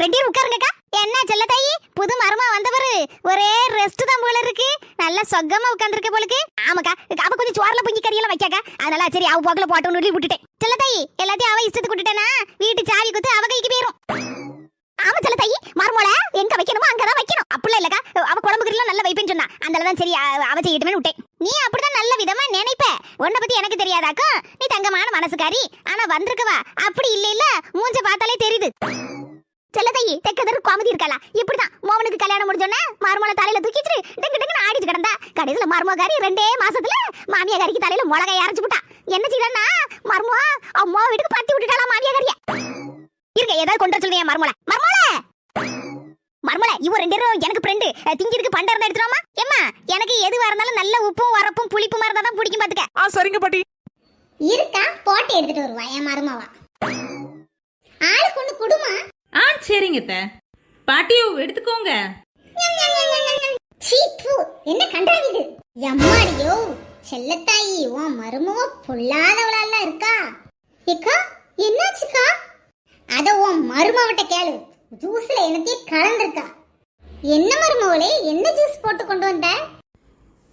ரெண்டு உட்காருங்கக்கா என்ன செல்ல தாயி? புது மருமா வந்தவரு ஒரே ரெஸ்ட் தான் போல இருக்கு. நல்ல சொக்கமா உட்கார்ந்துருக்க போலுக்கு ஆமாக்கா அவ கொஞ்சம் சோறுல பொங்கி கறியெல்லாம் வைக்காக்கா. அதனால சரி அவ போக்கல போட்டோம்னு சொல்லி விட்டுட்டேன். செல்ல தாயி எல்லாத்தையும் அவ இஷ்டத்துக்கு விட்டுட்டேனா? வீட்டு சாவி குத்து அவ கைக்கு போயிரும். ஆமா செல்ல தாயி மருமோள எங்க வைக்கணுமோ அங்கதான் வைக்கணும். அப்படிலாம் இல்லக்கா அவ குழம்பு கறியெல்லாம் நல்லா வைப்பேன்னு சொன்னா. அதனால தான் சரி அவ செய்யட்டுமே விட்டேன். நீ அப்படிதான் நல்ல விதமா நினைப்ப. உன்னை பத்தி எனக்கு தெரியாதாக்கும் நீ தங்கமான மனசுக்காரி. ஆனா வந்திருக்கவா? அப்படி இல்ல இல்ல மூஞ்ச பார்த்தாலே தெரியுது. செல்லதையி தெக்கதர் கோமதி இருக்காளா? இப்படிதான் மோவனுக்கு கல்யாணம் முடிஞ்சோன்னே மருமலை தலையில தூக்கிட்டு டக்கு டக்குன்னு ஆடிட்டு கிடந்தா. கடைசியில மருமகாரி ரெண்டே மாசத்துல மாமியாரிக்கு தலையில மிளகாய் அரைச்சு விட்டா என்ன செய்யறா மருமோ அம்மா வீட்டுக்கு பத்தி விட்டுட்டாளா மாமியாரியா இருக்க ஏதாவது கொண்டு வர சொல்லுங்க மருமலை மருமலை மருமலை இவ ரெண்டு பேரும் எனக்கு ஃப்ரெண்டு திங்கிறதுக்கு பண்டை இருந்தா எடுத்துருவாமா ஏம்மா எனக்கு எதுவா இருந்தாலும் நல்ல உப்பும் வரப்பும் புளிப்புமா இருந்தா தான் பிடிக்கும் பாத்துக்க. ஆ சரிங்க பாட்டி. இருக்கா போட்டு எடுத்துட்டு வருவா என் மருமாவா. ஆளுக்கு ஒண்ணு குடுமா? ஆ சரிங்க அத்தை. பாட்டியோ எடுத்துக்கோங்க. சீ, தூ, என்ன கண்டாவிது எம்மாடியோ செல்லத்தாயி உன் மருமவ பொல்லாதவளால இருக்கா? ஏக்கா என்னாச்சுக்கா? அத உன் மருமவட்ட கேளு. ஜூஸ்ல என்னத்தையும் கலந்துருக்கா. என்ன மருமவளே என்ன ஜூஸ் போட்டு கொண்டு வந்த?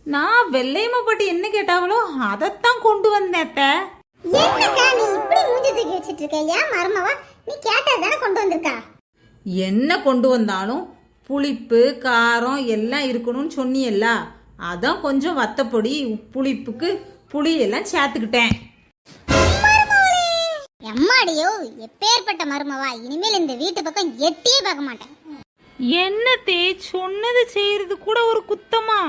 நான் வெள்ளையம்மா பாட்டி என்ன கேட்டாங்களோ அதைத்தான் கொண்டு வந்தேன் வச்சிட்டு இருக்க ஏன் மருமவ? நீ கேட்டது தானே கொண்டு வந்திருக்கா? என்ன கொண்டு வந்தாலும் புளிப்பு காரம் எல்லாம் இருக்கணும்னு சொன்னியல்ல. அதான் கொஞ்சம் வத்தப்பொடி புளிப்புக்கு புளி எல்லாம் சேர்த்துக்கிட்டேன். எம்மாடியோ எப்பேற்பட்ட மருமவா? இனிமேல் இந்த வீட்டு பக்கம் எட்டியே பார்க்க மாட்டேன். என்னத்தே சொன்னது செய்யறது கூட ஒரு குத்தமா?